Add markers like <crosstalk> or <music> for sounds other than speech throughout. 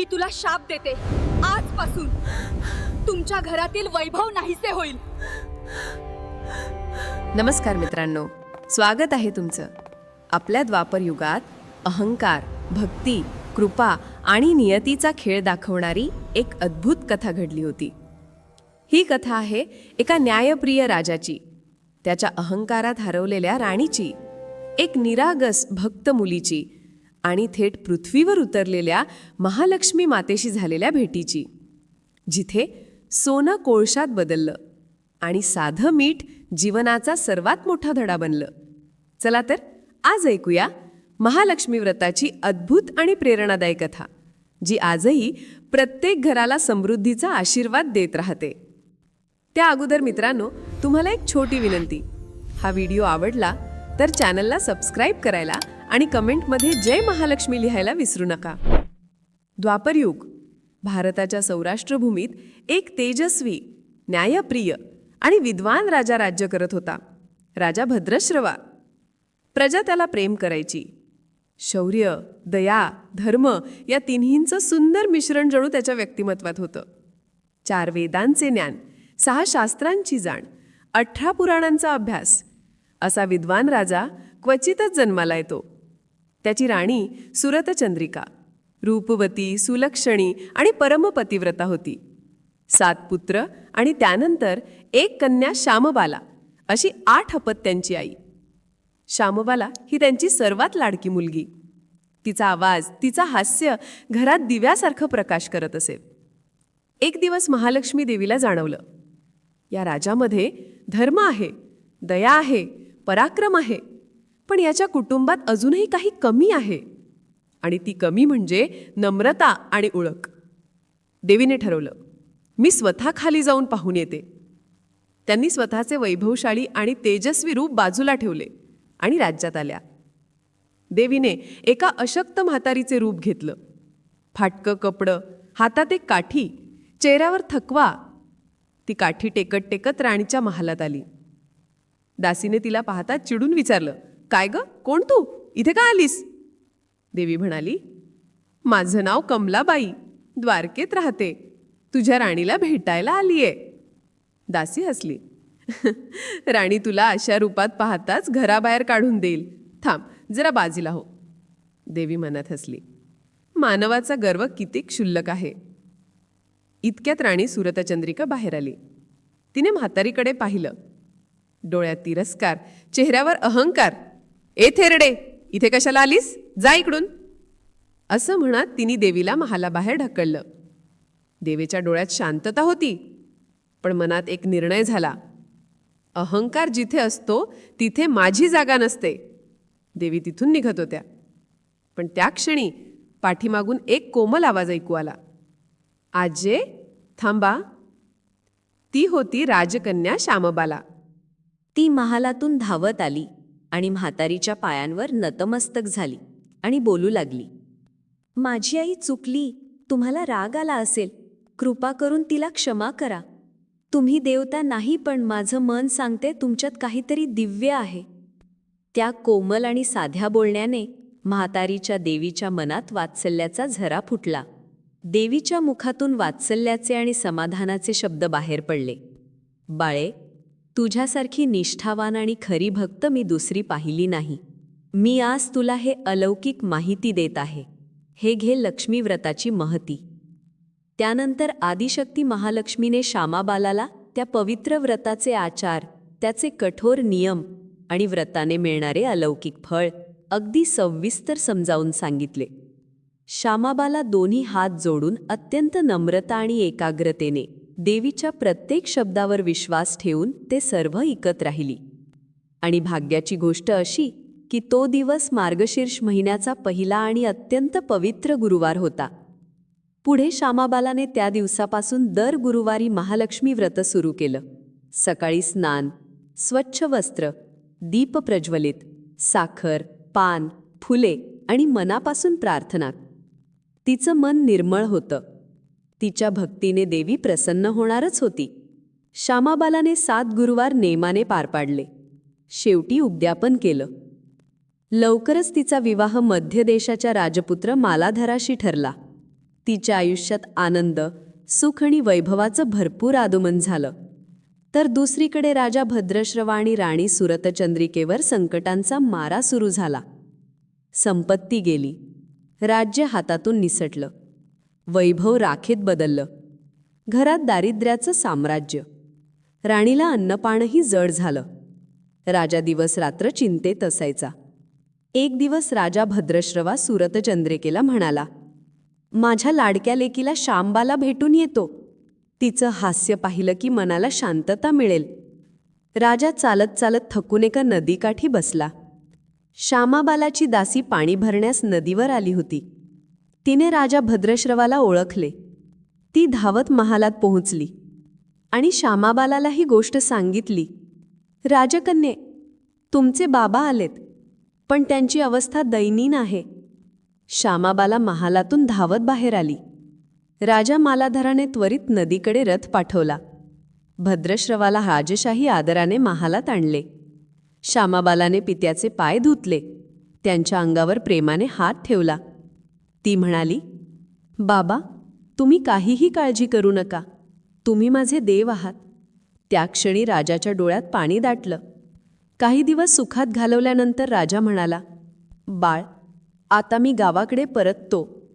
मी तुला शाप देते. आजपासून तुमच्या घरातील वैभव नाहीसे होईल. नमस्कार मित्रांनो. स्वागत आहे तुमचं. आपल्या द्वापर युगात अहंकार भक्ती कृपा आणि नियतीचा खेळ दाखवणारी एक अद्भुत कथा घडली होती. ही कथा आहे एका न्यायप्रिय राजाची. त्याच्या अहंकारात हरवलेल्या राणीची. एक निरागस भक्त मुलीची. आणि थेट पृथ्वीवर उतरलेल्या महालक्ष्मी मातेशी झालेल्या भेटीची जिथे सोनं कोळशात बदललं आणि साधं मीठ जीवनाचा सर्वात मोठा धडा बनलं. चला तर आज ऐकूया महालक्ष्मी व्रताची अद्भुत आणि प्रेरणादायी कथा जी आजही प्रत्येक घराला समृद्धीचा आशीर्वाद देत राहते. त्या अगोदर मित्रांनो तुम्हाला एक छोटी विनंती. हा व्हिडिओ आवडला तर चॅनलला सबस्क्राईब करायला आणि कमेंटमध्ये जय महालक्ष्मी लिहायला विसरू नका. द्वापरयुग भारताच्या सौराष्ट्रभूमीत एक तेजस्वी न्यायप्रिय आणि विद्वान राजा राज्य करत होता. राजा भद्रश्रवा. प्रजा त्याला प्रेम करायची. शौर्य दया धर्म या तिन्हींचं सुंदर मिश्रण जणू त्याच्या व्यक्तिमत्वात होतं. चार वेदांचे ज्ञान सहा शास्त्रांची जाण अठरा पुराणांचा अभ्यास असा विद्वान राजा क्वचितच जन्माला येतो. त्याची राणी सुरतचंद्रिका रूपवती सुलक्षणी आणि परमपतिव्रता होती. सात पुत्र आणि त्यानंतर एक कन्या श्यामबाला अशी आठ अपत्यांची आई. श्यामबाला ही त्यांची सर्वात लाडकी मुलगी. तिचा आवाज तिचा हास्य घरात दिव्यासारखं प्रकाश करत असे. एक दिवस महालक्ष्मी देवीला जाणवलं. या राजामध्ये धर्म आहे दया आहे पराक्रम आहे. पण याच्या कुटुंबात अजूनही काही कमी आहे. आणि ती कमी म्हणजे नम्रता आणि ओळख देवीने ठरवलं मी स्वतः खाली जाऊन पाहून येते. त्यांनी स्वतःचे वैभवशाळी आणि तेजस्वी रूप बाजूला ठेवले आणि राज्यात आल्या. देवीने एका अशक्त म्हातारीचे रूप घेतलं. फाटकं कपडं हातात एक काठी चेहऱ्यावर थकवा. ती काठी टेकत टेकत राणीच्या महालात आली. दासीने तिला पाहता चिडून विचारलं काय ग? कोण तू? इथे का आलीस? देवी म्हणाली माझं नाव कमलाबाई द्वारकेत राहते. तुझ्या राणीला भेटायला आलीये. दासी हसली. <laughs> राणी तुला अशा रूपात पाहताच घराबाहेर काढून देईल. थांब जरा बाजीला हो. देवी मनात हसली. मानवाचा गर्व किती क्षुल्लक आहे. इतक्यात राणी सुरतचंद्रिका बाहेर आली. तिने म्हातारीकडे पाहिलं. डोळ्यात तिरस्कार चेहऱ्यावर अहंकार ए थेरडे इथे कशाला आलीस? जा इकडून. असं म्हणत तिने देवीला महालाबाहेर ढकललं. देवीच्या डोळ्यात शांतता होती पण मनात एक निर्णय झाला. अहंकार जिथे असतो तिथे माझी जागा नसते. देवी तिथून निघत होत्या. पण त्या क्षणी पाठीमागून एक कोमल आवाज ऐकू आला. आजे थांबा. ती होती राजकन्या श्यामबाला. ती महालातून धावत आली. आणि म्हातारीच्या पायांवर नतमस्तक झाली आणि बोलू लागली माझी आई चुकली. तुम्हाला राग आला असेल. कृपा करून तिला क्षमा करा. तुम्ही देवता नाही पण माझं मन सांगते तुमच्यात काहीतरी दिव्य आहे. त्या कोमल आणि साध्या बोलण्याने म्हातारीच्या देवीच्या मनात वात्सल्याचा झरा फुटला. देवीच्या मुखातून वात्सल्याचे आणि समाधानाचे शब्द बाहेर पडले. बाळे तुझ्यासारखी निष्ठावान आणि खरी भक्त मी दुसरी पाहिली नाही. मी आज तुला हे अलौकिक माहिती देत आहे. हे घे लक्ष्मी व्रताची महती. त्यानंतर आदिशक्ती महालक्ष्मीने श्यामाबालाला त्या पवित्र व्रताचे आचार त्याचे कठोर नियम आणि व्रताने मिळणारे अलौकिक फळ अगदी सविस्तर समजावून सांगितले. श्यामाबाला दोन्ही हात जोडून अत्यंत नम्रता आणि एकाग्रतेने देवीच्या प्रत्येक शब्दावर विश्वास ठेवून ते सर्व ऐकत राहिली. आणि भाग्याची गोष्ट अशी की तो दिवस मार्गशीर्ष महिन्याचा पहिला आणि अत्यंत पवित्र गुरुवार होता. पुढे श्यामाबालाने त्या दिवसापासून दर गुरुवारी महालक्ष्मी व्रत सुरू केलं. सकाळी स्नान स्वच्छ वस्त्र दीप प्रज्वलित साखर पान फुले आणि मनापासून प्रार्थना. तिचं मन निर्मळ होतं. तिच्या भक्तीने देवी प्रसन्न होणारच होती. श्यामाबालाने सात गुरुवार नेमाने पार पाडले. शेवटी उद्यापन केलं. लवकरच तिचा विवाह मध्य देशाच्या राजपुत्र मालाधराशी ठरला. तिच्या आयुष्यात आनंद सुख आणि वैभवाचं भरपूर आगमन झालं. तर दुसरीकडे राजा भद्रश्रवा आणि राणी सुरतचंद्रिकेवर संकटांचा मारा सुरू झाला. संपत्ती गेली. राज्य हातातून निसटलं. वैभव राखेत बदललं. घरात दारिद्र्याचं साम्राज्य. राणीला अन्नपाणही जड झालं. राजा दिवस रात्र चिंतेत असायचा. एक दिवस राजा भद्रश्रवा सुरतचंद्रिकेला म्हणाला माझ्या लाडक्या लेकीला शांबाला भेटून येतो. तिचं हास्य पाहिलं की मनाला शांतता मिळेल. राजा चालत चालत थकून एका नदीकाठी बसला. श्यामाबालाची दासी पाणी भरण्यास नदीवर आली होती. तिने राजा भद्रश्रवाला ओळखले. ती धावत महालात पोहोचली आणि श्यामाबालाला ही गोष्ट सांगितली. राजकन्ये तुमचे बाबा आलेत पण त्यांची अवस्था दैनीन आहे. श्यामाबाला महालातून धावत बाहेर आली. राजा मालाधराने त्वरित नदीकडे रथ पाठवला. भद्रश्रवाला राजशाही आदराने महालात आणले. श्यामाबालाने पित्याचे पाय धुतले. त्यांच्या अंगावर प्रेमाने हात ठेवला. ती म्हणाली बाबा तुम्ही काहीही काळजी करू नका. तुम्ही माझे देव आहात. त्या क्षणी राजाच्या डोळ्यात पाणी दाटलं. काही दिवस सुखात घालवल्यानंतर राजा म्हणाला बाळ आता मी गावाकडे परततो.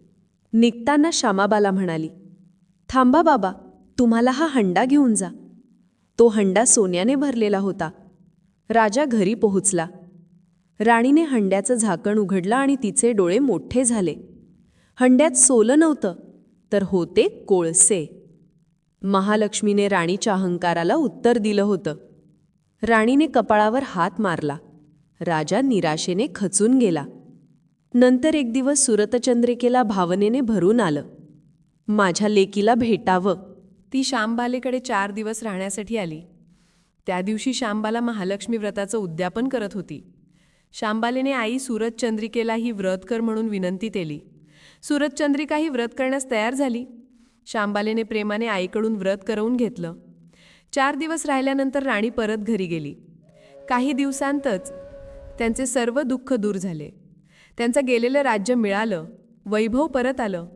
निघताना श्यामाबाला म्हणाली थांबा बाबा तुम्हाला हा हंडा घेऊन जा. तो हंडा सोन्याने भरलेला होता. राजा घरी पोहोचला. राणीने हंड्याचं झाकण उघडलं आणि तिचे डोळे मोठे झाले. हंड्यात सोलं नव्हतं तर होते कोळसे. महालक्ष्मीने राणीच्या अहंकाराला उत्तर दिलं होतं. राणीने कपाळावर हात मारला. राजा निराशेने खचून गेला. नंतर एक दिवस सुरतचंद्रिकेला भावनेने भरून आलं. माझ्या लेकीला भेटावं. ती श्यामबालेकडे चार दिवस राहण्यासाठी आली. त्या दिवशी श्यामबाला महालक्ष्मी व्रताचं उद्यापन करत होती. श्यामबालेने आई सुरतचंद्रिकेला ही व्रत कर म्हणून विनंती केली. सुरतचंद्रिकाही व्रत करण्यास तयार झाली. श्यामबालेने प्रेमाने आईकडून व्रत करवून घेतलं. चार दिवस राहिल्यानंतर राणी परत घरी गेली. काही दिवसांतच त्यांचे सर्व दुःख दूर झाले. त्यांचं गेलेलं राज्य मिळालं. वैभव परत आलं.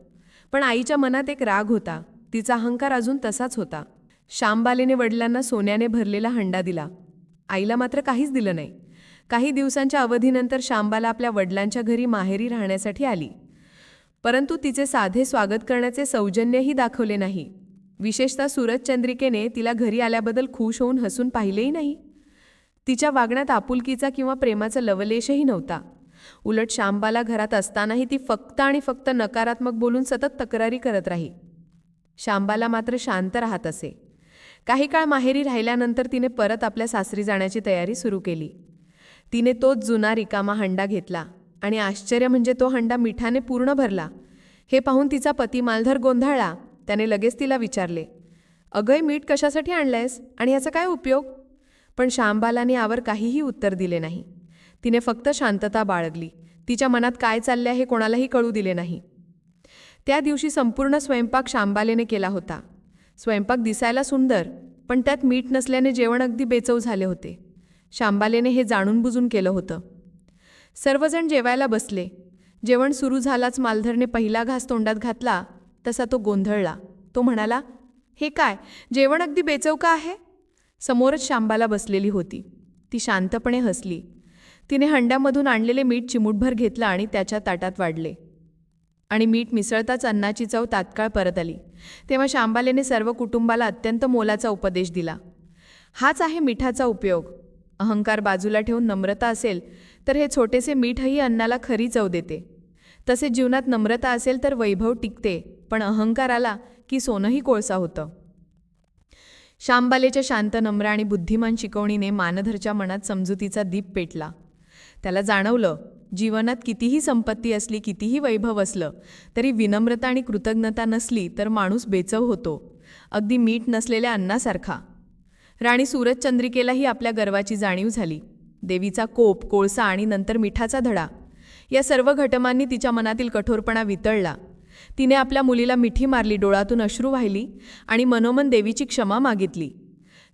पण आईच्या मनात एक राग होता. तिचा अहंकार अजून तसाच होता. श्यामबालेने वडिलांना सोन्याने भरलेला हंडा दिला. आईला मात्र काहीच दिलं नाही. काही दिवसांच्या अवधीनंतर श्यामबाला आपल्या वडिलांच्या घरी माहेरी राहण्यासाठी आली. परंतु तिचे साधे स्वागत करण्याचे सौजन्यही दाखवले नाही. विशेषतः सूरजचंद्रिकेने तिला घरी आल्याबद्दल खुश होऊन हसून पाहिलेही नाही. तिच्या वागण्यात आपुलकीचा किंवा प्रेमाचा लवलेशही नव्हता. उलट श्यामबाला घरात असतानाही ती फक्त आणि फक्त नकारात्मक बोलून सतत तक्रारी करत राही. शांबाला मात्र शांत राहत असे. काही काळ माहेरी राहिल्यानंतर तिने परत आपल्या सासरी जाण्याची तयारी सुरू केली. तिने तोच जुना रिकामा हंडा घेतला. आणि आश्चर्य म्हणजे तो हंडा मिठाने पूर्ण भरला. हे पाहून तिचा पती मालधर गोंधळला. त्याने लगेच तिला विचारले अगय मीठ कशासाठी आणलंयस आणि याचा काय उपयोग? पण श्यामबालाने यावर काहीही उत्तर दिले नाही. तिने फक्त शांतता बाळगली. तिच्या मनात काय चालले हे कोणालाही कळू दिले नाही. त्या दिवशी संपूर्ण स्वयंपाक शांबालेने केला होता. स्वयंपाक दिसायला सुंदर पण त्यात मीठ नसल्याने जेवण अगदी बेचव झाले होते. शांबालेने हे जाणून बुजून केलं होतं. सर्वजण जेवायला बसले. जेवण सुरू झालाच मालधरने पहिला घास तोंडात घातला तसा तो गोंधळला. तो म्हणाला हे काय जेवण अगदी बेचौका आहे? समोरच शांबाला बसलेली होती. ती शांतपणे हसली. तिने हंड्यामधून आणलेले मीठ चिमूटभर घेतलं आणि त्याच्या ताटात वाढले. आणि मीठ मिसळताच अन्नाची चव तात्काळ परत आली. तेव्हा शांबालेने सर्व कुटुंबाला अत्यंत मोलाचा उपदेश दिला. हाच आहे मिठाचा उपयोग. अहंकार बाजूला ठेवून नम्रता असेल तर हे छोटेसे मीठही अन्नाला खरी चव देते. तसे जीवनात नम्रता असेल तर वैभव टिकते पण अहंकार आला की सोनंही कोळसा होतं. शांबालेच्या शांत नम्र आणि बुद्धिमान शिकवणीने मानधरच्या मनात समजुतीचा दीप पेटला. त्याला जाणवलं जीवनात कितीही संपत्ती असली कितीही वैभव असलं तरी विनम्रता आणि कृतज्ञता नसली तर माणूस बेचव होतो. अगदी मीठ नसलेल्या अन्नासारखा. राणी सूरजचंद्रिकेलाही आपल्या गर्वाची जाणीव झाली. देवीचा कोप कोळसा आणि नंतर मिठाचा धडा. या सर्व घटमांनी तिच्या मनातील कठोरपणा वितळला. तिने आपल्या मुलीला मिठी मारली डोळातून अश्रू वाहिली आणि मनोमन देवीची क्षमा मागितली.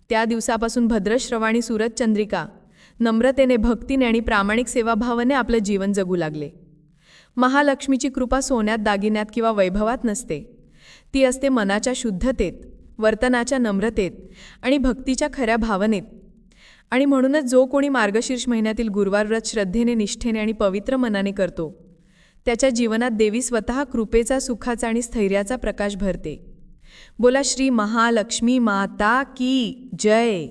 त्या दिवसापासून भद्रश्रवाणी सूरजचंद्रिका नम्रतेने भक्तीने आणि प्रामाणिक सेवाभावाने आपलं जीवन जगू लागले. महालक्ष्मीची कृपा सोन्यात दागिन्यात किंवा वैभवात नसते. ती असते मनाच्या शुद्धतेत. वर्तनाच्या नम्रतेत आणि भक्तीच्या खऱ्या भावनेत. आणि म्हणूनच जो कोणी मार्गशीर्ष महिन्यातील गुरुवार व्रत श्रद्धेने निष्ठेने आणि पवित्र मनाने करतो त्याच्या जीवनात देवी स्वतः कृपेचा सुखाचा आणि स्थैर्याचा प्रकाश भरते. बोला श्री महालक्ष्मी माता की जय.